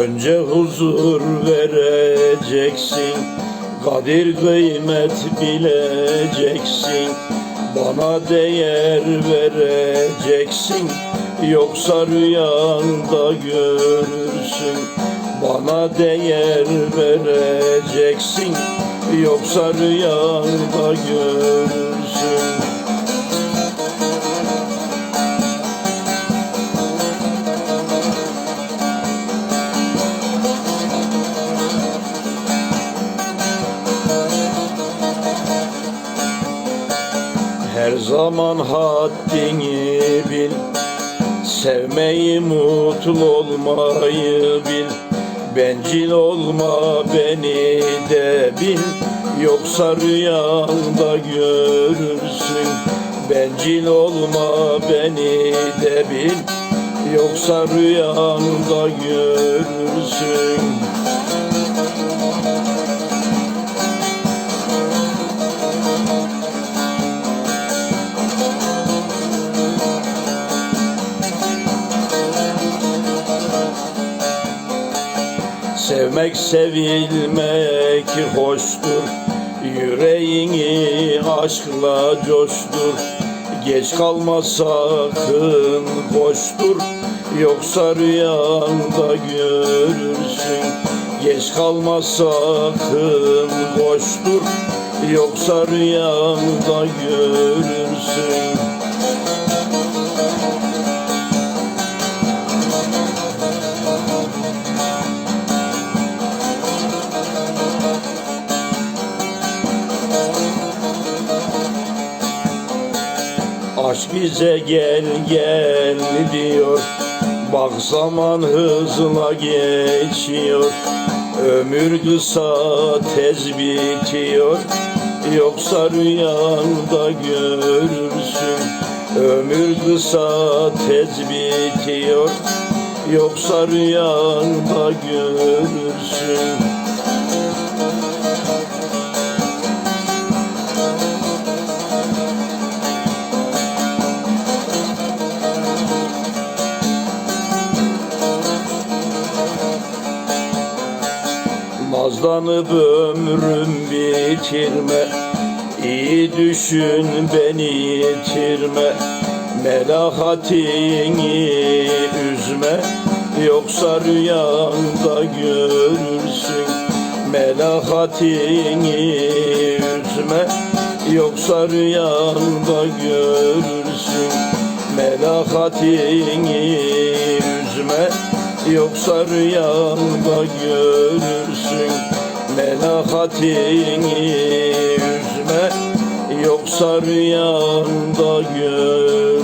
Önce huzur vereceksin Kadir kıymet bileceksin. Bana değer vereceksin Yoksa rüyanda görürsün. Bana değer vereceksin Yoksa rüyanda görürsün Her zaman haddini bil Sevmeyi mutlu olmayı bil. Bencil olma beni de bil Yoksa rüyanda görürsün. Bencil olma beni de bil Yoksa rüyanda görürsün Sevmek sevilmek hoştur. Yüreğini aşkla coştur. Geç kalma sakın koştur Yoksa rüyanda görürsün. Geç kalma sakın koştur Yoksa rüyanda görürsün Aşk bize gel gel diyor. Bak zaman hızla geçiyor. Ömür kısa tez bitiyor. Yoksa rüyanda görürsün. Ömür kısa tez bitiyor. Yoksa rüyanda görürsün Nazlanıp ömrüm bitirme İyi düşün beni yitirme. Melahatini üzme. Yoksa rüyanda görürsün. Melahatini üzme. Yoksa rüyanda görürsün. Melahatini üzme Yoksa rüyanda görürsün Melahatini üzme Yoksa rüyanda görürsün